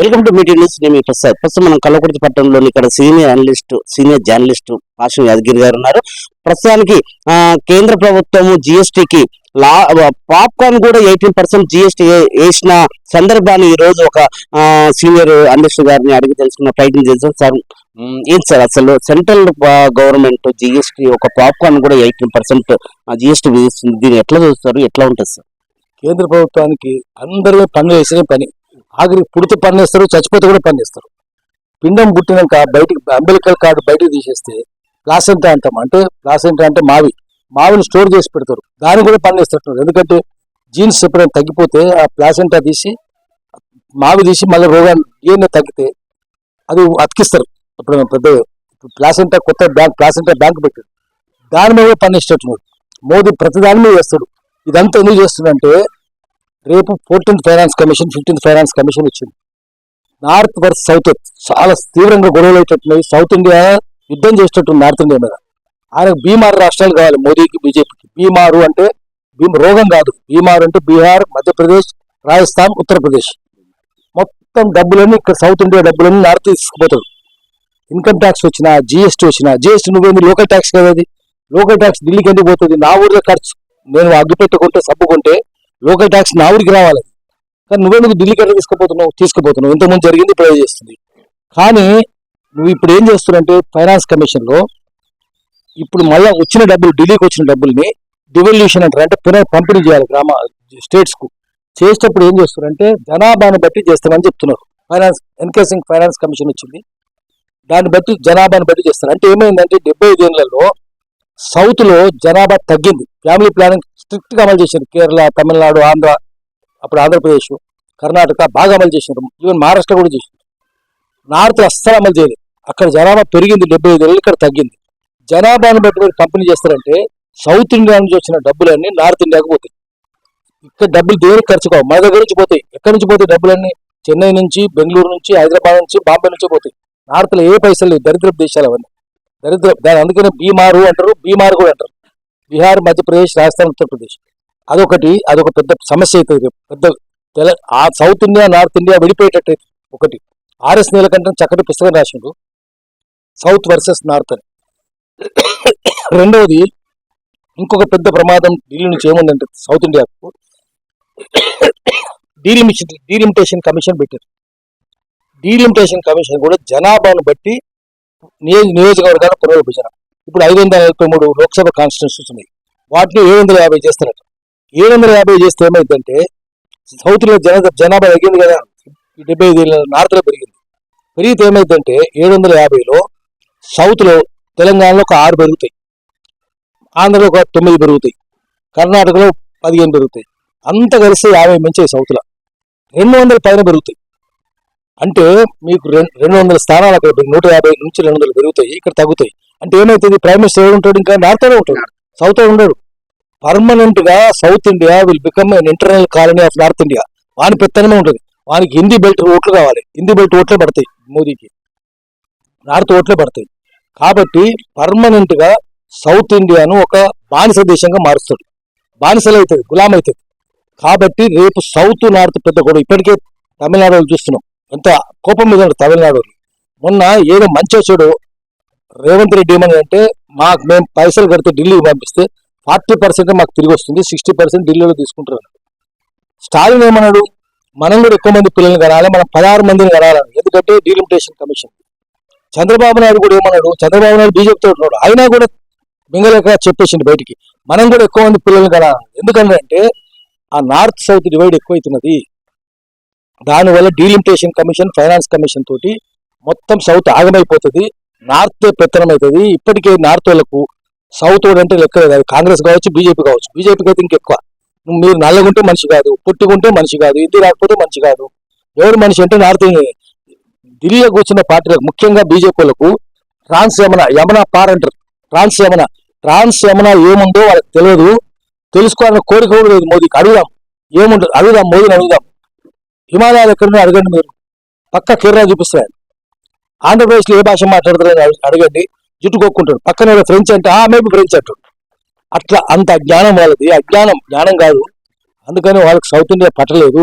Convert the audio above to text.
Welcome to meeting news నేను ప్రసాద్ ప్రస్తుతం మనం కల్లకుర్తి పట్టణంలోని ఇక్కడ senior analyst senior journalist Basham Yadagiri garu ఉన్నారు. ప్రస్తుతానికి కేంద్ర ప్రభుత్వము జిఎస్టికి లా పాప్కార్న్ కూడా ఎయిటీన్ పర్సెంట్ జిఎస్టీ వేసిన సందర్భాన్ని ఈ రోజు ఒక సీనియర్ అనలిస్ట్ గారిని అడిగి తెలుసుకున్న ప్రయత్నం చేశాం సార్ ఏం సార్ అసలు సెంట్రల్ గవర్నమెంట్ జిఎస్టీ ఒక పాప్కార్న్ కూడా ఎయిటీన్ పర్సెంట్ జిఎస్టీ విధిస్తుంది. దీన్ని ఎట్లా చూస్తారు? ఎట్లా ఉంటుంది సార్? కేంద్ర ప్రభుత్వానికి అందరూ పనులు వేసిన పని. ఆఖరి పుడితే పన్నేస్తారు చచ్చిపోతే కూడా పన్నేస్తారు. పిండం పుట్టినాక బయటికి అంబేద్కర్ కార్డు బయటకు తీసేస్తే ప్లాసెంటా అంటాం అంటే ప్లాసెంటా అంటే మావి. మావిని స్టోర్ చేసి పెడతారు. దాన్ని కూడా పన్నేస్తారు. ఎందుకంటే జీన్స్ ఎప్పుడైనా తగ్గిపోతే ఆ ప్లాసెంటా తీసి మావి తీసి మళ్ళీ రోగాన్ని DNA తగ్గితే అది అతికిస్తారు. ఇప్పుడు పెద్ద ప్లాసెంటా కొత్త బ్యాంక్ ప్లాసెంటా బ్యాంక్ పెట్టారు. దాని మీద కూడా పన్నేసేటట్టున్నాడు మోదీ ప్రతి దాని మీద చేస్తాడు ఇదంతా ఎందుకు చేస్తుందంటే రేపు fourteenth finance commission fifteenth finance commission వచ్చింది. నార్త్ వర్స్ సౌత్ చాలా తీవ్రంగా గొడవలు అయ్యేటట్టున్నాయి సౌత్ ఇండియా యుద్ధం చేసేటట్టు నార్త్ ఇండియా మీద. ఆయనకు బీమార్ రాష్ట్రాలు కావాలి మోదీకి బీజేపీకి. బీమారు అంటే భీమ రోగం కాదు. బీమారు అంటే బీహార్ మధ్యప్రదేశ్ రాజస్థాన్ ఉత్తరప్రదేశ్. మొత్తం డబ్బులన్నీ ఇక్కడ సౌత్ ఇండియా డబ్బులన్నీ నార్త్ తీసుకుపోతాడు. ఇన్కమ్ ట్యాక్స్ వచ్చినా జిఎస్టీ వచ్చినా జిఎస్టీ నువ్వేంది లోకల్ ట్యాక్స్ కదా అది? లోకల్ ట్యాక్స్ ఢిల్లీకి ఎందుకు పోతుంది? నా ఊర్లో ఖర్చు. నేను అగ్గిపెట్టుకుంటే సబ్బుకుంటే లోకల్ ట్యాక్స్ నా ఊరికి రావాలి. కానీ నువ్వెందుకు ఢిల్లీకి ఎట్లా తీసుకుపోతున్నావు? తీసుకుపోతున్నావు. ఇంతకుముందు జరిగింది ఇప్పుడు చేస్తుంది. కానీ నువ్వు ఇప్పుడు ఏం చేస్తున్నావంటే ఫైనాన్స్ కమిషన్లో ఇప్పుడు మళ్ళా వచ్చిన డబ్బులు ఢిల్లీకి వచ్చిన డబ్బుల్ని డివల్యూషన్ అంటారు. అంటే పునః పంపిణీ చేయాలి గ్రామ స్టేట్స్కు. చేసేటప్పుడు ఏం చేస్తున్నారంటే జనాభాను బట్టి చేస్తామని చెప్తున్నారు. ఫైనాన్స్ ఎన్కేసింగ్ ఫైనాన్స్ కమిషన్ వచ్చింది. దాన్ని బట్టి జనాభాను బట్టి చేస్తారు అంటే ఏమైందంటే డెబ్బై ఐదు ఏళ్ళలో లో జనాభా తగ్గింది. ఫ్యామిలీ ప్లానింగ్ స్ట్రిక్ట్గా అమలు చేశారు కేరళ తమిళనాడు ఆంధ్ర అప్పుడు ఆంధ్రప్రదేశ్ కర్ణాటక బాగా అమలు చేసినారు ఈవెన్ మహారాష్ట్ర కూడా చేసింది. నార్త్ అస్సలు అమలు చేయలేదు అక్కడ జనాభా పెరిగింది డెబ్బై ఐదు ఇక్కడ తగ్గింది. జనాభాను బట్టి కంపెనీ చేస్తారంటే సౌత్ ఇండియా నుంచి వచ్చిన డబ్బులన్నీ నార్త్ ఇండియాకు పోతాయి. ఇక్కడ డబ్బులు దేనికి ఖర్చు కావు? మన దగ్గర నుంచి పోతాయి. ఎక్కడి నుంచి పోతాయి డబ్బులన్నీ? చెన్నై నుంచి బెంగళూరు నుంచి హైదరాబాద్ నుంచి బాంబే నుంచి పోతాయి. నార్త్లో ఏ పైసలు లేవు. దరిద్ర దేశాలు అవన్నీ. దరిద్ర. దాని అందుకనే బీమారు అంటారు బీమారు కూడా అంటారు. బీహార్ మధ్యప్రదేశ్ రాజస్థాన్ ఉత్తరప్రదేశ్. అదొకటి అదొక పెద్ద సమస్య అవుతుంది పెద్ద తెల ఆ సౌత్ ఇండియా నార్త్ ఇండియా విడిపోయేటట్టు ఒకటి. ఆర్ఎస్ నీలకంఠం చక్కటి పుస్తకం రాసిండు. సౌత్ వర్సెస్ నార్త్ అని. రెండవది ఇంకొక పెద్ద ప్రమాదం ఢిల్లీ నుంచి ఏముందంటే సౌత్ ఇండియాకు. డీలిమిషన్ డీలిమిటేషన్ కమిషన్ పెట్టారు. డీలిమిటేషన్ కమిషన్ కూడా జనాభాను బట్టి నియోజ నియోజకవర్గాల పునర్విభజన ఇప్పుడు ఐదు వందల నలభై మూడు లోక్సభ కాన్స్టిట్యూన్సీస్ ఉన్నాయి. వాటిని ఏడు వందల యాభై చేస్తారట. ఏడు వందల యాభై చేస్తే ఏమైందంటే సౌత్లో జన జనాభా తగ్గింది కదా. డెబ్బై ఐదు నార్త్లో పెరిగింది. పెరిగితే ఏమైందంటే ఏడు వందల యాభైలో సౌత్లో తెలంగాణలో ఒక ఆరు పెరుగుతాయి. ఆంధ్రలో ఒక తొమ్మిది పెరుగుతాయి. కర్ణాటకలో పదిహేను పెరుగుతాయి. అంత కలిసి యాభై మించాయి సౌత్లో. రెండు వందల పైన పెరుగుతాయి. అంటే మీకు రెండు వందల స్థానాలు అక్కడ నూట యాభై నుంచి రెండు వందలు పెరుగుతాయి. ఇక్కడ తగ్గుతాయి. అంటే ఏమైతుంది? ప్రైమ్ మినిస్టర్ ఉంటాడు ఇంకా? నార్త్లో ఉంటాడు. సౌత్లో ఉండడు. పర్మనెంట్గా south India will become an internal colony of north India. వాని పెత్తనమే ఉంటుంది. వానికి హిందీ బెల్ట్ ఓట్లు కావాలి. హిందీ బెల్ట్ ఓట్లే పడతాయి మోదీకి. నార్త్ ఓట్లే పడతాయి. కాబట్టి పర్మనెంట్గా సౌత్ ఇండియాను ఒక బానిస దేశంగా మారుస్తాడు. బానిసలు అవుతుంది గులాం అవుతుంది కాబట్టి రేపు సౌత్ నార్త్ పెద్ద గొడవ. ఇప్పటికే తమిళనాడు వాళ్ళు చూస్తున్నాం. ఎంత కోపం మీద తమిళనాడు. మొన్న ఏదో మంచి చెడు రేవంత్ రెడ్డి ఏమని అంటే మాకు మేము పైసలు కడితే ఢిల్లీకి పంపిస్తే ఫార్టీ పర్సెంట్ మాకు తిరిగి వస్తుంది సిక్స్టీ పర్సెంట్ ఢిల్లీలో తీసుకుంటారు స్టాలిన్ ఏమన్నాడు మనం కూడా ఎక్కువ మంది పిల్లల్ని కనాలి మనం పదహారు మందిని కనాలని. ఎందుకంటే డీలిమిటేషన్ కమిషన్. చంద్రబాబు నాయుడు కూడా ఏమన్నాడు చంద్రబాబు నాయుడు బీజేపీతో ఉన్నాడు అయినా కూడా మింగలేక చెప్పేసిండు బయటికి. మనం కూడా ఎక్కువ మంది పిల్లల్ని కనాలి. ఎందుకంటే ఆ నార్త్ సౌత్ డివైడ్ ఎక్కువ అవుతున్నది దానివల్ల డీలిమిటేషన్ కమిషన్ ఫైనాన్స్ కమిషన్ తోటి మొత్తం సౌత్ ఆగమైపోతుంది. నార్త్ పెత్తనం అవుతుంది ఇప్పటికే నార్త్ వాళ్ళకు సౌత్ అంటే లెక్క లేదు. అది కాంగ్రెస్ కావచ్చు బీజేపీ కావచ్చు. బీజేపీకి అయితే ఇంకెక్కువ. మీరు నల్లగుంటే మనిషి కాదు పుట్టుకుంటే మనిషి కాదు ఇది రాకపోతే మనిషి కాదు. ఎవరు మనిషి అంటే నార్త్ ఇండియన్. ఢిల్లీలో కూర్చున్న పార్టీలకు ముఖ్యంగా బీజేపీలకు ట్రాన్స్ యమన యమన పార్ అంటారు. ట్రాన్స్ యమన ట్రాన్స్ యమన ఏముందో వాళ్ళకి తెలియదు తెలుసుకోవాలని కోరిక కూడా లేదు మోదీకి. అడుగుదాం. ఏముంటుంది? అడుగుదాం మోదీని అడుగుదాం. హిమాలయాలు ఎక్కడున్నా అడగండి మీరు. పక్క కేరళ చూపిస్తారు ఆంధ్రప్రదేశ్లో ఏ భాష మాట్లాడతారని అడగండి. జుట్టు కొక్కుంటాడు. పక్కన ఫ్రెంచ్ అంటే ఆ మేబీ ఫ్రెంచ్ అంటాడు. అట్లా అంత అజ్ఞానం వాళ్ళది. అజ్ఞానం జ్ఞానం కాదు. అందుకని వాళ్ళకి సౌత్ ఇండియా పట్టలేదు.